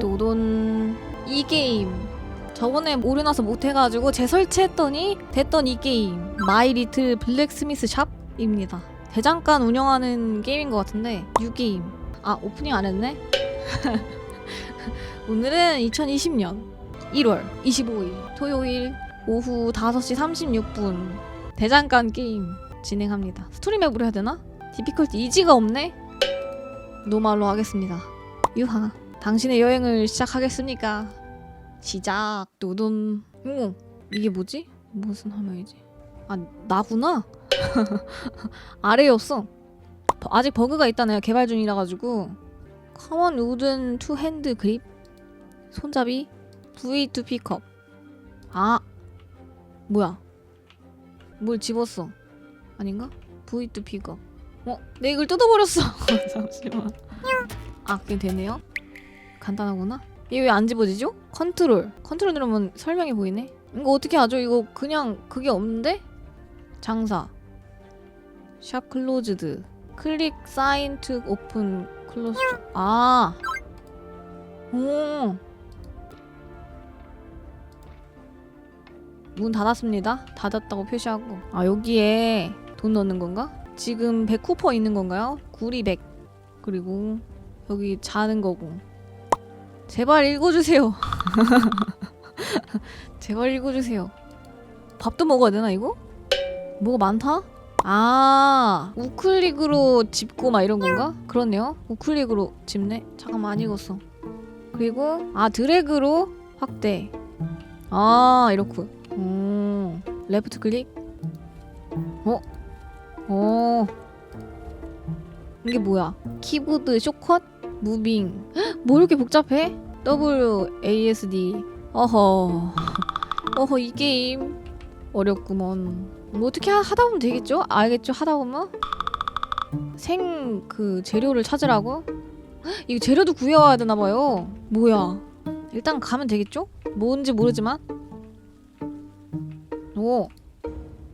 노돈 이 게임. 저번에 오류 나서 못해가지고 재설치했더니 됐던 이 게임. 마이 리틀 블랙스미스 샵입니다. 대장간 운영하는 게임인 것 같은데 유게임. 아 오프닝 안 했네? 오늘은 2020년 1월 25일 토요일 오후 5시 36분 대장간 게임 진행합니다. 스토리맵으로 해야 되나? 디피컬티 이지가 없네? 노말로 하겠습니다. 유하 당신의 여행을 시작하겠습니까? 시작. 노돈 오 이게 뭐지? 무슨 화면이지? 아 나구나? 아래였어. 버- 아직 버그가 있다네요. 개발 중이라 가지고. 커먼 우든 투 핸드 그립 손잡이. V to 픽업 아 뭐야? 뭘 집었어? 아닌가? V to 픽업 어? 내 이걸 뜯어버렸어. 잠시만. 아 그게 되네요 간단하구나 이게 왜 안 집어지죠? 컨트롤 컨트롤 누르면 설명이 보이네 이거 어떻게 하죠? 이거 그냥 그게 없는데? 장사 샵 클로즈드 클릭 사인 투 오픈 클로즈 아 오. 문 닫았습니다. 닫았다고 표시하고 아 여기에 돈 넣는 건가? 지금 100 쿠퍼 있는 건가요? 구리 100 그리고 여기 자는 거고 제발 읽어주세요. 제발 읽어주세요. 밥도 먹어야 되나 이거? 뭐가 많다? 아 우클릭으로 집고 막 이런 건가? 그렇네요. 우클릭으로 집네. 잠깐만 안 읽었어. 그리고 아 드래그로 확대. 아 이렇고. 오 레프트 클릭. 어? 어. 이게 뭐야? 키보드 쇼컷? 무빙. 헉, 뭐 이렇게 복잡해? W A S D. 어허. 어허 이 게임 어렵구먼. 뭐 어떻게 하- 하다 보면 되겠죠? 알겠죠? 하다 보면 생 그 재료를 찾으라고? 헉, 이거 재료도 구해와야 되나 봐요. 뭐야? 일단 가면 되겠죠? 뭔지 모르지만. 오.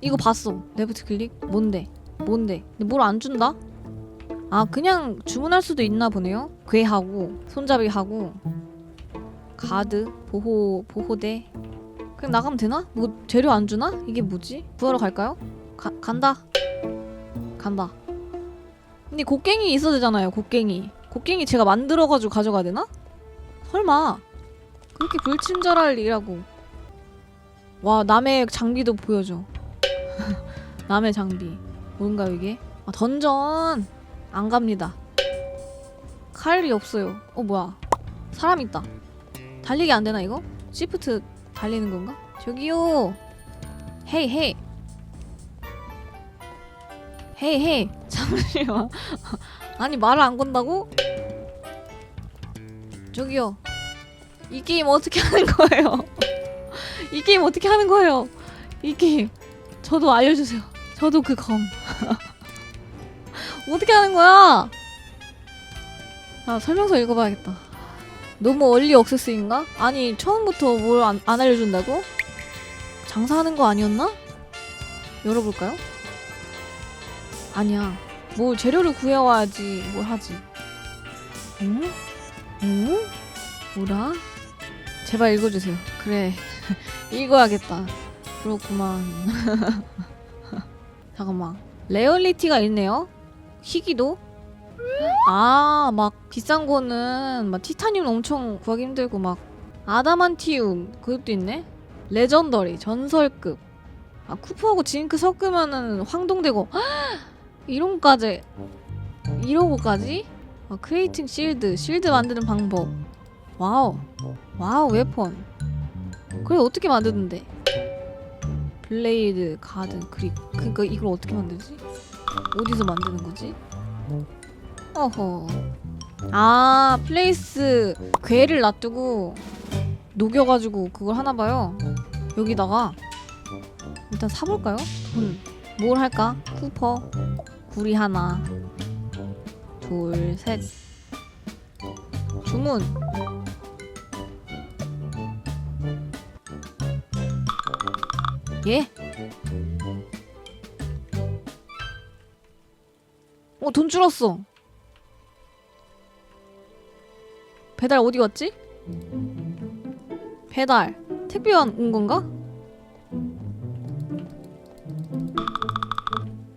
이거 봤어. 레프트 클릭. 뭔데? 뭔데? 근데 뭘 안 준다? 아 그냥 주문할 수도 있나 보네요. 괴하고 손잡이하고 가드 보호 보호대 그냥 나가면 되나? 뭐 재료 안 주나? 이게 뭐지? 구하러 갈까요? 가, 간다. 간다. 근데 곡괭이 있어야 되잖아요. 곡괭이. 곡괭이 제가 만들어가지고 가져가야 되나? 설마 그렇게 불친절할 일이라고. 와 남의 장비도 보여줘. 남의 장비. 뭔가 이게? 아, 던전 안 갑니다. 칼이 없어요. 어 뭐야? 사람 있다. 달리기 안 되나 이거? 시프트 달리는 건가? 저기요. 헤이 헤이. 헤이 헤이. 잠시만. 아니 말을 안 건다고? 저기요. 이 게임 어떻게 하는 거예요? 이 게임 어떻게 하는 거예요? 이 게임 저도 알려주세요. 저도 그 검. 어떻게 하는 거야? 아 설명서 읽어봐야겠다. 너무 얼리 억세스인가? 아니 처음부터 뭘안안 알려준다고? 장사하는 거 아니었나? 열어볼까요? 아니야. 뭐 재료를 구해와야지 뭘 하지. 응? 응? 뭐라? 제발 읽어주세요. 그래. 읽어야겠다. 그렇구만. 잠깐만. 레얼리티가 있네요. 희귀도? 아, 막 비싼 거는 막 티타늄 엄청 구하기 힘들고 막 아다만티움 그것도 있네. 레전더리 전설급. 아 쿠퍼하고 징크 섞으면은 황동되고 이런 거까지 이런 거까지? 아, 크레이팅 실드 실드 만드는 방법. 와우 와우 웨폰. 그래 어떻게 만드는데? 블레이드 가든 그립. 그니까 이걸 어떻게 만들지? 어디서 만드는 거지? 어허. 아, 플레이스 괴를 놔두고 녹여가지고 그걸 하나 봐요. 여기다가 일단 사볼까요? 돈. 뭘 할까? 쿠퍼. 구리 하나. 둘, 셋. 주문. 예? 어, 돈 줄었어. 배달 어디 갔지? 배달 택배 온온 건가?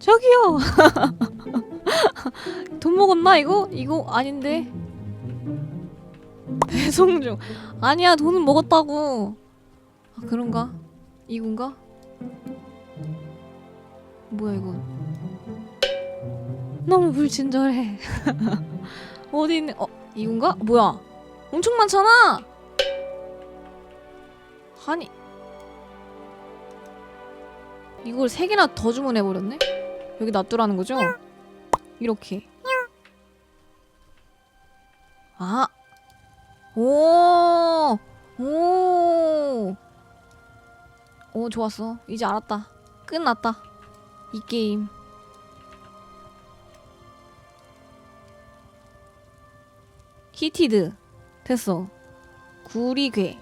저기요. 돈 먹었나 이거? 이거 아닌데. 배송 중. 아니야 돈은 먹었다고. 아 그런가? 이건가? 뭐야 이건? 너무 불친절해. 어디 있는? 어 이건가? 뭐야? 엄청 많잖아. 아니 이걸 세 개나 더 주문해 버렸네. 여기 놔두라는 거죠? 이렇게. 아. 오. 오. 오, 좋았어. 이제 알았다. 끝났다. 이 게임. 히티드. 됐어. 구리괴.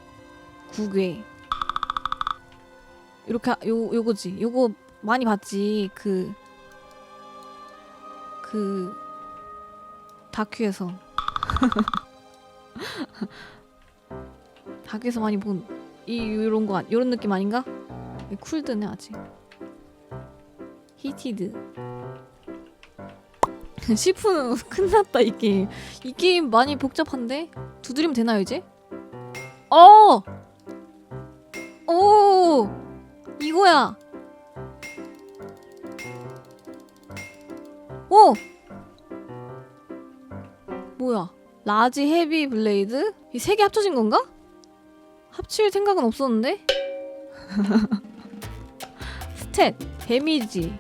구괴. 이렇게 하- 요 요거지. 요거 많이 봤지. 그그 다큐에서 다큐에서 많이 본 이 요런 거 요런 느낌 아닌가? 이 쿨드네 아직 히티드 시프는 끝났다 이 게임 이 게임 많이 복잡한데 두드리면 되나요 이제? 어! 오! 이거야 오! 뭐야? 라지 헤비 블레이드? 이 세 개 합쳐진 건가? 합칠 생각은 없었는데? 스탯, 데미지.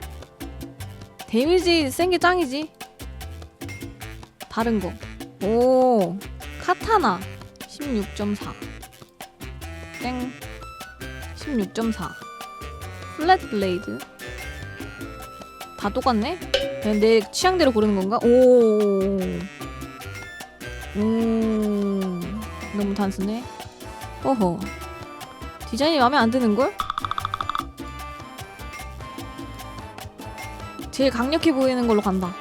데미지 센 게 짱이지. 다른 거. 오, 카타나 16.4. 땡. 16.4. 플랫 블레이드. 다 똑같네? 그냥 내 취향대로 고르는 건가? 오. 오. 너무 단순해. 어허. 디자인이 마음에 안 드는 걸? 제일 강력해 보이는 걸로 간다.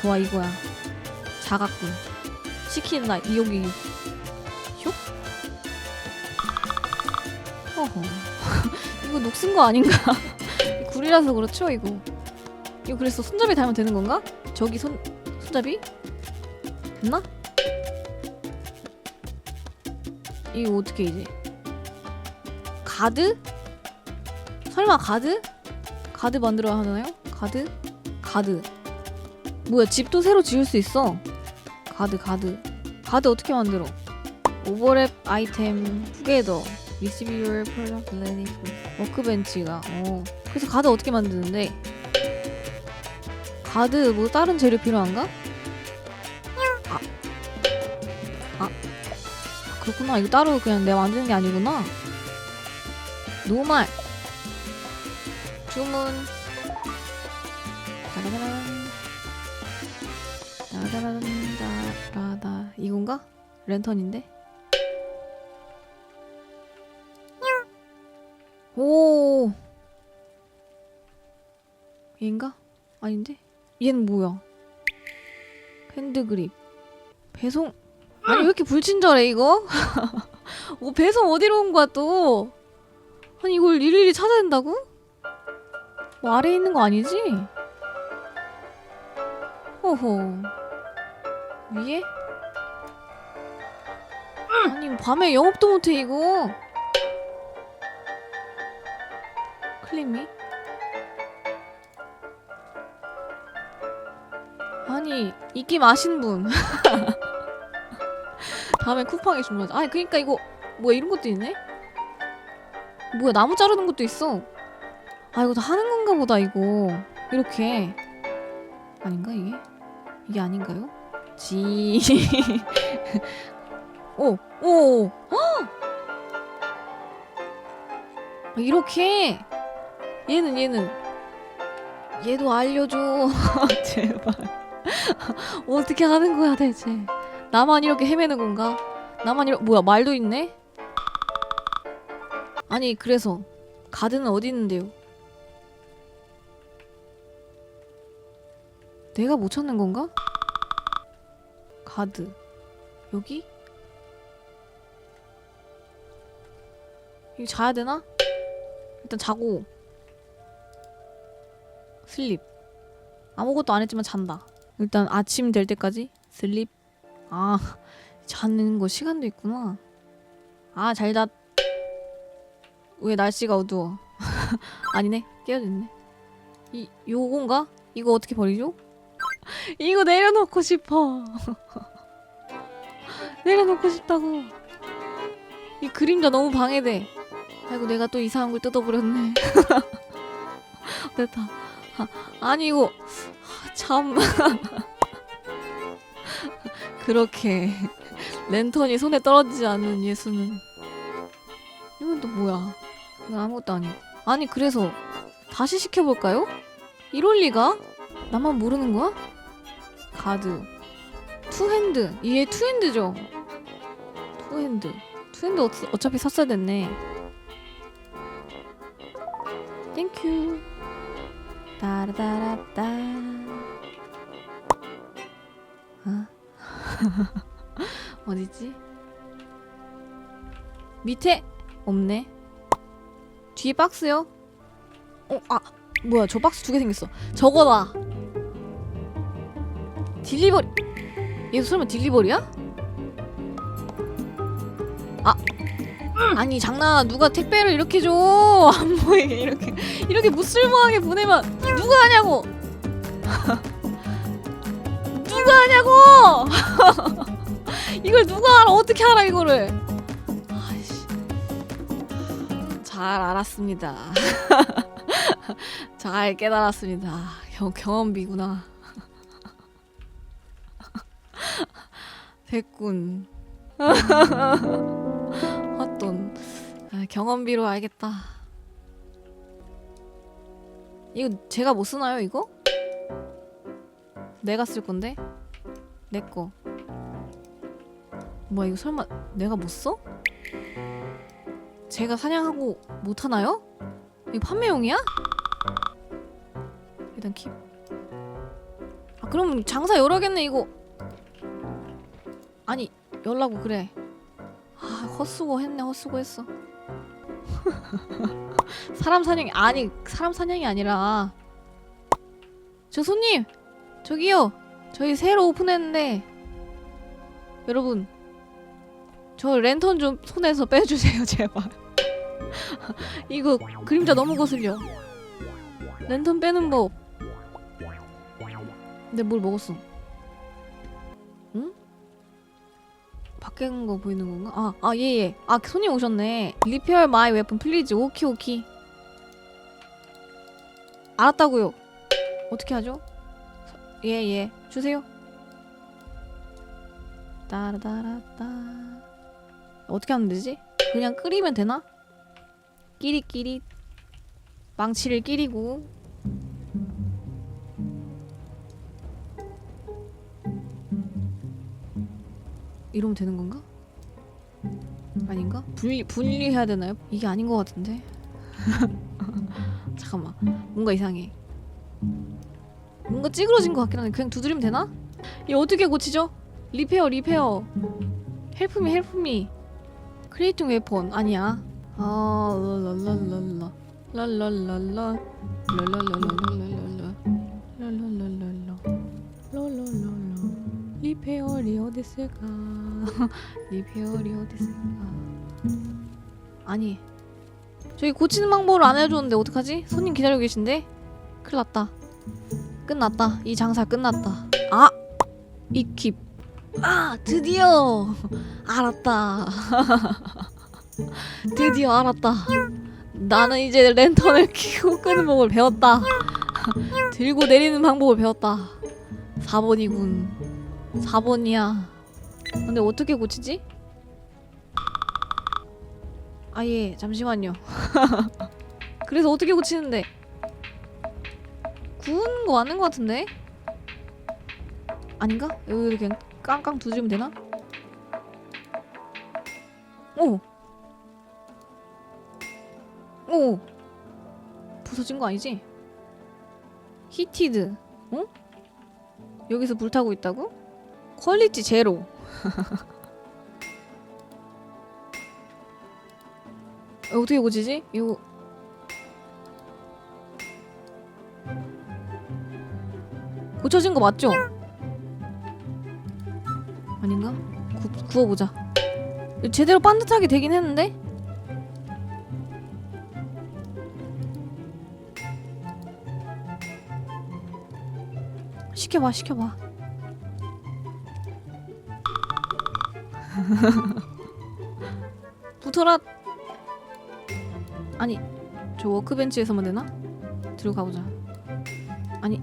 좋아 이거야. 자각군. 시킨다 이여기 슉? 어허. 이거 녹슨 거 아닌가? 굴이라서 그렇죠 이거. 이거 그래서 손잡이 달면 되는 건가? 저기 손 손잡이? 됐나? 이거 어떻게 이제? 가드? 설마 가드? 가드 만들어야 하나요? 가드? 가드. 뭐야 집도 새로 지을 수 있어. 가드 가드. 가드 어떻게 만들어? 오버랩 아이템 투게더 리시비얼 폴라 블레니 워크벤치가 어 그래서 가드 어떻게 만드는데? 가드 뭐 다른 재료 필요한가? 아. 아. 그렇구나. 이거 따로 그냥 내가 만드는 게 아니구나. 노말. 주문. 따라다. 이건가? 랜턴인데? 오. 얘인가? 아닌데? 얘는 뭐야? 핸드그립. 배송. 아니 왜 이렇게 불친절해 이거? 어, 배송 어디로 온 거야 또? 아니 이걸 일일이 찾아야 된다고? 뭐 아래에 있는 거 아니지? 호호. 위에? 아니 밤에 영업도 못해 이거. 클릭미? 아니 이 게임 아시는 분. 다음에 쿠팡에 주문하자. 아니 그니까 이거 뭐야 이런 것도 있네? 뭐야 나무 자르는 것도 있어. 아 이거 다 하는 건가 보다 이거. 이렇게. 아닌가 이게? 이게 아닌가요 지. 오, 오, 헉! 아, 이렇게? 얘는 얘는. 얘도 알려줘. 제발. 어떻게 하는 거야 대체? 나만 이렇게 헤매는 건가? 나만 이렇게 뭐야 말도 있네? 아니 그래서 가드는 어디 있는데요? 내가 못 찾는 건가? 가드. 여기? 이거 자야 되나? 일단 자고. 슬립. 아무것도 안 했지만 잔다. 일단 아침 될 때까지 슬립. 아 자는 거 시간도 있구나. 아 잘자 왜 날씨가 어두워? 아니네. 깨어졌네. 이 요건가? 이거 어떻게 버리죠? 이거 내려놓고 싶어 내려놓고 싶다고. 이 그림자 너무 방해돼. 아이고 내가 또 이상한 걸 뜯어버렸네. 됐다. 아, 아니 이거 아, 참. 그렇게 랜턴이 손에 떨어지지 않는 예수는. 이건 또 뭐야? 이건 아무것도 아니고 아니 그래서 다시 시켜볼까요? 이럴 리가? 나만 모르는 거야? 가드. 투핸드. 얘 투핸드죠? 투핸드 투핸드 어, 어차피 샀어야 됐네 땡큐 따라따라따 아 어디지? 밑에 없네 뒤에 박스요? 어, 아, 뭐야, 저 박스 두 개 생겼어. 저거다. 딜리버리. 얘 설마 딜리버리야? 아니 장난. 누가 택배를 이렇게 줘? 안 보이게 이렇게 이렇게 무쓸모하게 보내면 누가 하냐고. 누가 하냐고. 이걸 누가 알아? 어떻게 알아 이거를? 아이씨. 잘 알았습니다. 잘 깨달았습니다. 경, 경험비구나. 됐군. 경험비로 알겠다. 이거 제가 못 쓰나요, 이거? 내가 쓸 건데? 내 거. 뭐야, 이거 설마 내가 못 써? 제가 사냥하고 못 하나요? 이거 판매용이야? 일단 킵. 아 그럼 장사 열어야겠네 이거. 아니 열라고 그래. 아 헛수고 했네 헛수고 했어. 사람 사냥이 아니 사람 사냥이 아니라 저 손님 저기요 저희 새로 오픈했는데 여러분 저 랜턴 좀 손에서 빼주세요 제발. 이거 그림자 너무 거슬려. 랜턴 빼는 법. 근데 뭘 먹었어? 바뀐 거 보이는 건가? 아, 아, 예, 예. 아, 손님 오셨네. 리페어 마이 웨폰 플리즈. 오키, 오키. 알았다고요. 어떻게 하죠? 예, 예. 주세요. 따라따라따. 어떻게 하면 되지? 그냥 끓이면 되나? 끼리끼리 망치를 끼리고 이러면 되는 건가? 아닌가? 분리 분리해야 되나요? 이게 아닌 것 같은데. 잠깐만, 뭔가 이상해. 뭔가 찌그러진 것 같긴 한데 그냥 두드리면 되나? 이 어떻게 고치죠? 리페어 리페어. 헬프미 헬프미. 크리에이팅 웨폰 아니야. 아 랄랄랄라 랄랄랄라 랄랄랄랄라 리페어리 어딨을까 리페어리 어딨을까 아니 저기 고치는 방법을 안 알려줬는데 어떡하지? 손님 기다리고 계신데? 큰일 났다 끝났다 이 장사 끝났다 아! 이킵 아 드디어 알았다 드디어 알았다. 나는 이제 랜턴을 켜고 끄는 법을 배웠다. 들고 내리는 방법을 배웠다. 4번이군. 4번이야. 근데 어떻게 고치지? 아, 예, 잠시만요. 그래서 어떻게 고치는데? 구운 거 맞는 거 같은데? 아닌가? 여기 그냥 깡깡 두드리면 되나? 오! 오 부서진 거 아니지? 히티드 어? 여기서 불타고 있다고? 퀄리티 제로. 어, 어떻게 고치지? 이거 고쳐진 거 맞죠? 아닌가? 구, 구워보자. 제대로 반듯하게 되긴 했는데? 시켜봐, 시켜봐. 붙어라. 아니, 저 워크벤치에서만 되나? 들고 가보자. 아니,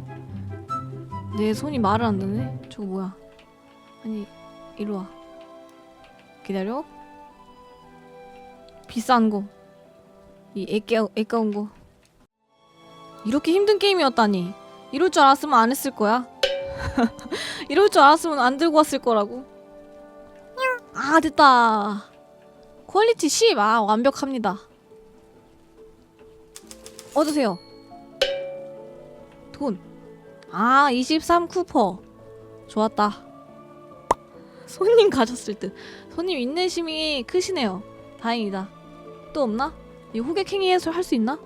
내 손이 말을 안 듣네. 저거 뭐야? 아니, 이리 와. 기다려. 비싼 거. 이 애까 애까운 거. 이렇게 힘든 게임이었다니. 이럴 줄 알았으면 안 했을 거야. 이럴 줄 알았으면 안 들고 왔을 거라고. 아 됐다. 퀄리티 10. 아 완벽합니다. 얻으세요. 돈. 아, 23 쿠퍼. 좋았다. 손님 가셨을 듯. 손님 인내심이 크시네요. 다행이다. 또 없나? 이 호객 행위 해소 할 수 있나?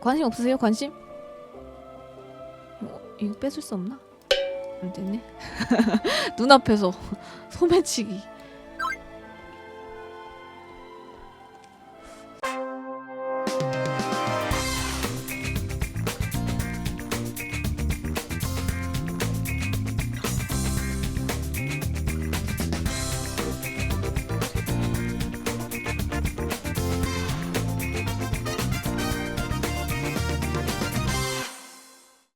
관심 없으세요? 관심? 어, 이거 뺏을 수 없나? 안 되네. 눈앞에서 소매치기.